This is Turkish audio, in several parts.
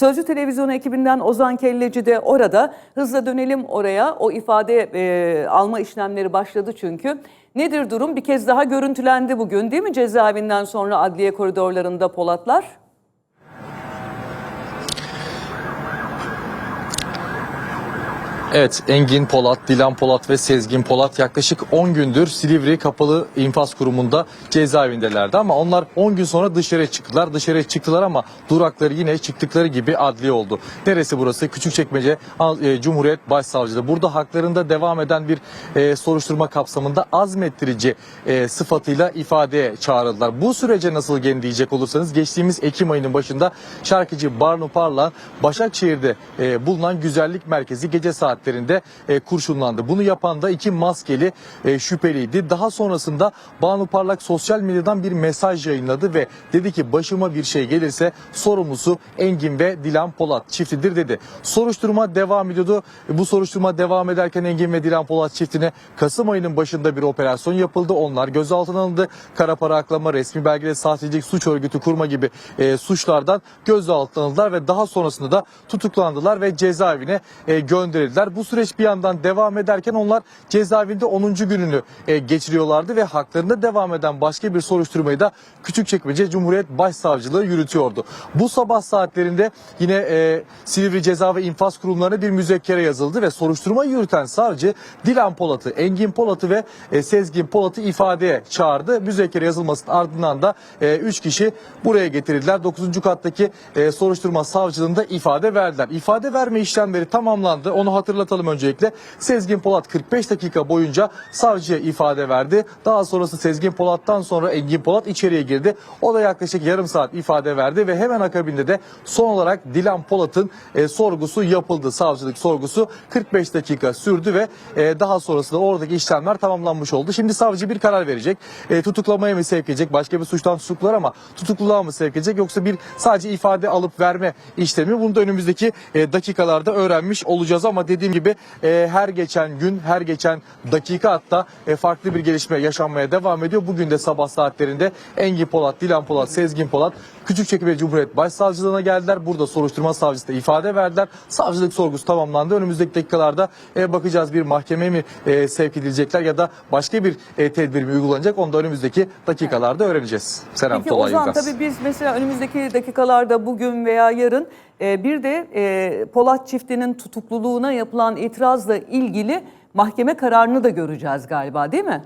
Sözcü Televizyon ekibinden Ozan Kelleci de orada. Hızla dönelim oraya. O ifade e, alma işlemleri başladı çünkü. Nedir durum? Bir kez daha görüntülendi bugün değil mi cezaevinden sonra adliye koridorlarında Polatlar? Evet Engin Polat, Dilan Polat ve Sezgin Polat yaklaşık 10 gündür Silivri Kapalı İnfaz Kurumu'nda cezaevindelerdi ama onlar 10 gün sonra dışarı çıktılar. Dışarı çıktılar ama durakları yine çıktıkları gibi adliye oldu. Neresi burası? Küçükçekmece e, Cumhuriyet Başsavcılığı. Burada haklarında devam eden bir e, soruşturma kapsamında azmettirici e, sıfatıyla ifadeye çağrıldılar. Bu sürece nasıl gelin diyecek olursanız geçtiğimiz Ekim ayının başında şarkıcı Barnu Parlan Başakşehir'de e, bulunan güzellik merkezi gece saatlerinde e, kurşunlandı. Bunu yapan da iki maskeli e, şüpheliydi. Daha sonrasında Banu Parlak sosyal medyadan bir mesaj yayınladı ve dedi ki başıma bir şey gelirse sorumlusu Engin ve Dilan Polat çiftidir dedi. Soruşturma devam ediyordu. Bu soruşturma devam ederken Engin ve Dilan Polat çiftine Kasım ayının başında bir operasyon yapıldı. Onlar gözaltına alındı. Kara para aklama, resmi belgede sahtecilik, suç örgütü kurma gibi e, suçlardan gözaltına alındılar ve daha sonrasında da tutuklandılar ve cezaevine e, gönderildiler. Bu süreç bir yandan devam ederken onlar cezaevinde 10. gününü e, geçiriyorlardı ve haklarında devam eden başka bir soruşturmayı da Küçükçekmece Cumhuriyet Başsavcılığı yürütüyordu. Bu sabah saatlerinde yine e, Silivri Ceza ve İnfaz Kurumlarına bir müzekkere yazıldı ve soruşturma yürüten savcı Dilan Polat'ı, Engin Polat'ı ve e, Sezgin Polat'ı ifadeye çağırdı. Müzekkere yazılmasının ardından da 3 kişi buraya getirildiler. 9. kattaki e, soruşturma savcılığında ifade verdiler. İfade verme işlemleri tamamlandı. Onu hatırlatalım öncelikle. Sezgin Polat 45 dakika boyunca savcıya ifade verdi. Daha sonrası Sezgin Polat'tan sonra Engin Polat içeriye girdi. O da yaklaşık yarım saat ifade verdi ve hemen akabinde de son olarak Dilan Polat'ın e, sorgusu yapıldı. Savcılık sorgusu 45 dakika sürdü ve e, daha sonrasında oradaki işlemler tamamlanmış oldu. Şimdi savcı bir karar verecek. E, tutuklamaya mı sevk edecek? Başka bir suçtan tutuklar ama tutukluluğa mı sevk edecek? Yoksa bir sadece ifade alıp verme işlemi. Bunu da önümüzdeki e, dakikalarda öğrenmiş olacağız ama dediğim gibi e, her geçen gün, her geçen dakika hatta e, farklı bir gelişme yaşanmaya devam ediyor. Bugün de sabah saatlerinde Engin Polat, Dilan Polat, Sezgin Polat Küçükçekmece Cumhuriyet Başsavcılığına geldiler. Burada soruşturma savcısı da ifade verdiler. Savcılık sorgusu tamamlandı. Önümüzdeki dakikalarda e, bakacağız bir mahkemeye mi e, sevk edilecekler ya da başka bir e, tedbir mi uygulanacak onu da önümüzdeki dakikalarda öğreneceğiz. Selam Peki Tolay Ozan tabii biz mesela önümüzdeki dakikalarda bugün veya yarın bir de e, Polat çiftinin tutukluluğuna yapılan itirazla ilgili mahkeme kararını da göreceğiz galiba değil mi?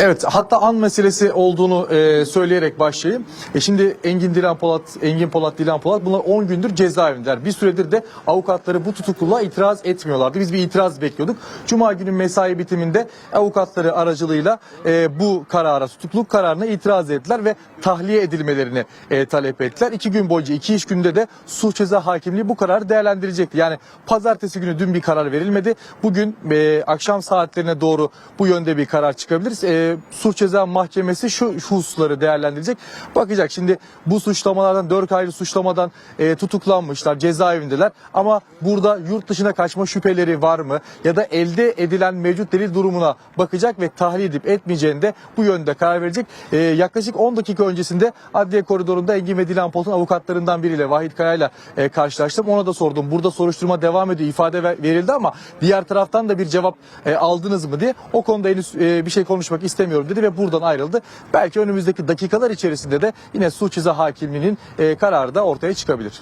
Evet hatta an meselesi olduğunu e, söyleyerek başlayayım. E, şimdi Engin Dilan Polat, Engin Polat, Dilan Polat bunlar 10 gündür cezaevindeler. Bir süredir de avukatları bu tutukluluğa itiraz etmiyorlardı. Biz bir itiraz bekliyorduk. Cuma günü mesai bitiminde avukatları aracılığıyla e, bu karara, tutukluluk kararına itiraz ettiler ve tahliye edilmelerini e, talep ettiler. İki gün boyunca, iki iş günde de suç ceza hakimliği bu kararı değerlendirecekti. Yani pazartesi günü dün bir karar verilmedi. Bugün e, akşam saatlerine doğru bu yönde bir karar çıkabilir. E, suç ceza mahkemesi şu, şu hususları değerlendirecek. Bakacak şimdi bu suçlamalardan dört ayrı suçlamadan e, tutuklanmışlar, cezaevindeler. Ama burada yurt dışına kaçma şüpheleri var mı? Ya da elde edilen mevcut delil durumuna bakacak ve tahliye edip etmeyeceğini bu yönde karar verecek. E, yaklaşık 10 dakika öncesinde adliye koridorunda Engin ve Dilan Polat'ın avukatlarından biriyle Vahit Kaya'yla e, karşılaştım. Ona da sordum. Burada soruşturma devam ediyor. ifade ver- verildi ama diğer taraftan da bir cevap e, aldınız mı diye. O konuda henüz e, bir şey konuşmak istemiyorum dedi ve buradan ayrıldı. Belki önümüzdeki dakikalar içerisinde de yine suç ceza hakimliğinin e, kararı da ortaya çıkabilir.